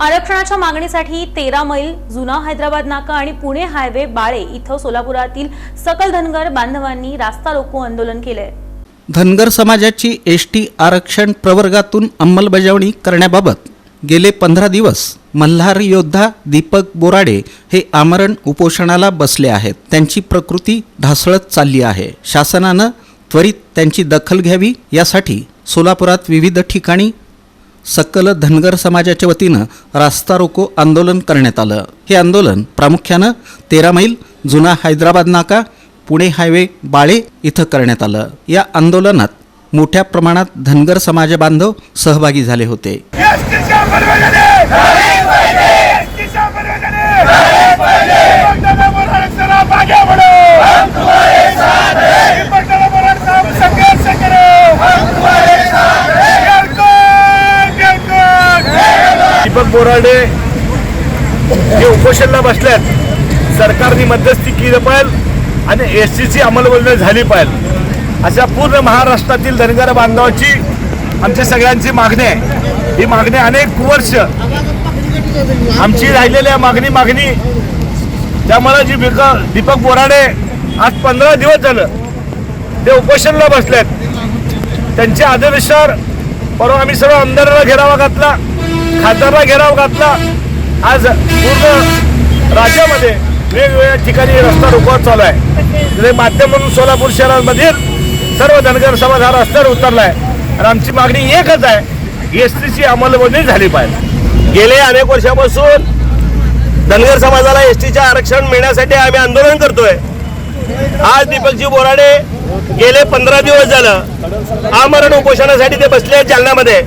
आरक्षणाच्या मागणीसाठी तेरा मैल जुना हैदराबाद नाका आणि पुणे हायवे बाळे इथं सोलापुरातील सकल धनगर बांधवांनी रास्ता रोको आंदोलन केलंय. धनगर समाजाची एस टी आरक्षण प्रवर्गातून अंमलबजावणी करण्याबाबत गेले पंधरा दिवस मल्हार योद्धा दीपक बोराडे हे आमरण उपोषणाला बसले आहेत. त्यांची प्रकृती ढासळत चालली आहे. शासनानं त्वरित त्यांची दखल घ्यावी यासाठी सोलापुरात विविध ठिकाणी सकल धनगर समाजाच्या वतीनं रास्ता रोको आंदोलन करण्यात आलं. हे आंदोलन प्रामुख्यानं तेरा मैल जुना हैदराबाद नाका पुणे हायवे बाळे इथं करण्यात आलं. या आंदोलनात मोठ्या प्रमाणात धनगर समाज बांधव सहभागी झाले होते. दीपक बोराडे हे उपोषणला बसल्यात सरकारने मध्यस्थी केलं पाहिजे आणि एस सीची अंमलबजावणी झाली पाहिजे. अशा पूर्ण महाराष्ट्रातील धनगर बांधवाची आमच्या सगळ्यांची मागणी आहे. ही मागणी अनेक वर्ष आमची राहिलेली मागणी मागणी. त्यामुळे जी बिक दीपक बोराडे आज पंधरा दिवस झालं ते उपोषणला बसलेत. त्यांच्या आदर्शावर परवा आम्ही सर्व आमदाराला घेरावा घातला. खासदारला घेराव घातला. आज पूर्ण राज्यामध्ये वेगवेगळ्या ठिकाणी रस्ता रोखवा चालू आहे. ते माध्यम म्हणून सोलापूर शहरामधील सर्व धनगर समाज हा रस्त्यावर उतरला आहे आणि आमची मागणी एकच आहे एस टीची अंमलबजावणी झाली पाहिजे. गेले अनेक वर्षापासून धनगर समाजाला एस टीचे आरक्षण मिळण्यासाठी आम्ही आंदोलन करतोय. आज दीपकजी बोराडे गेले पंधरा दिवस झालं. आमरण उपोषणासाठी ते बसले आहेत जालन्यामध्ये.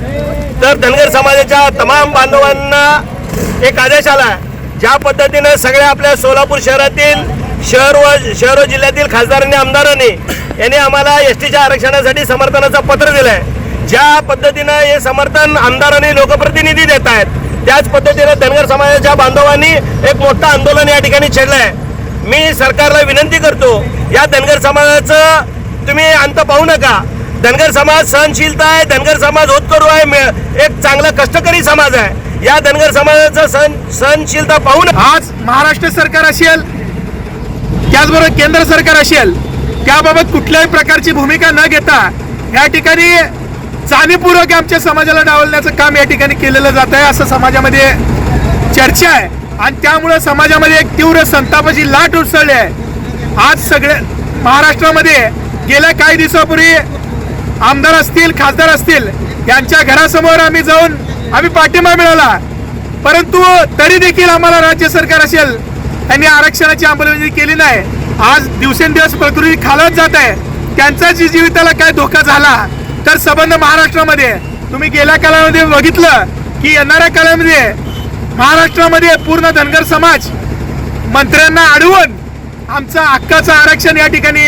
तर धनगर समाजाच्या तमाम बांधवांना एक आदेश आला ज्या पद्धतीनं सगळ्या आपल्या सोलापूर शहरातील शहर व शहर व जिल्ह्यातील खासदारांनी आमदारांनी यांनी आम्हाला एस टीच्या आरक्षणासाठी समर्थनाचं पत्र दिलं आहे ज्या पद्धतीनं हे समर्थन आमदारांनी लोकप्रतिनिधी देत आहेत त्याच पद्धतीनं धनगर समाजाच्या बांधवांनी एक मोठं आंदोलन या ठिकाणी छेडलं आहे मी सरकारला विनंती करतो या धनगर समाजाचं तुम्ही अंत पाहू नका. धनगर समाज सहनशीलता आहे धनगर समाज होतकरू आहे एक चांगला कष्टकरी समाज आहे. या धनगर समाजाचं सहन सहनशीलता पाहून आज महाराष्ट्र सरकार असेल त्याचबरोबर केंद्र सरकार असेल त्याबाबत कुठल्याही प्रकारची भूमिका न घेता या ठिकाणी जाणीवपूर्वक आमच्या समाजाला डावलण्याचं काम या ठिकाणी केलेलं जात आहे असं समाजामध्ये चर्चा आहे. आणि त्यामुळं समाजामध्ये एक तीव्र संतापाची लाट उसळली आहे. आज सगळे महाराष्ट्रामध्ये गेल्या काही दिवसापूर्वी आमदार असतील खासदार असतील यांच्या घरासमोर आम्ही जाऊन आम्ही पाठिंबा मिळवला. परंतु तरी देखील आम्हाला राज्य सरकार असेल त्यांनी आरक्षणाची अंमलबजावणी केली नाही. आज दिवसेंदिवस प्रकृती खालत जात आहे. त्यांचा जी जीविताला काय धोका झाला? तर संबंध महाराष्ट्रामध्ये. तुम्ही गेल्या काळामध्ये बघितलं की येणाऱ्या काळामध्ये महाराष्ट्रामध्ये पूर्ण धनगर समाज मंत्र्यांना अडवून आमचं हक्काचं आरक्षण या ठिकाणी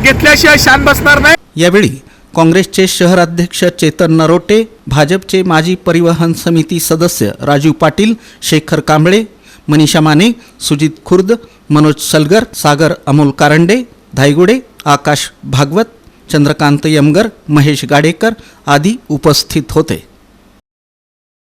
घेतल्याशिवाय शान बसणार नाही. यावेळी काँग्रेसचे शहराध्यक्ष चेतन नरोटे भाजपचे माजी परिवहन समिती सदस्य राजीव पाटील शेखर कांबळे मनीषा माने सुजित खुर्द मनोज सलगर सागर अमोल कारंडे धायगुडे आकाश भागवत चंद्रकांत यमगर महेश गाडेकर आदी उपस्थित होते.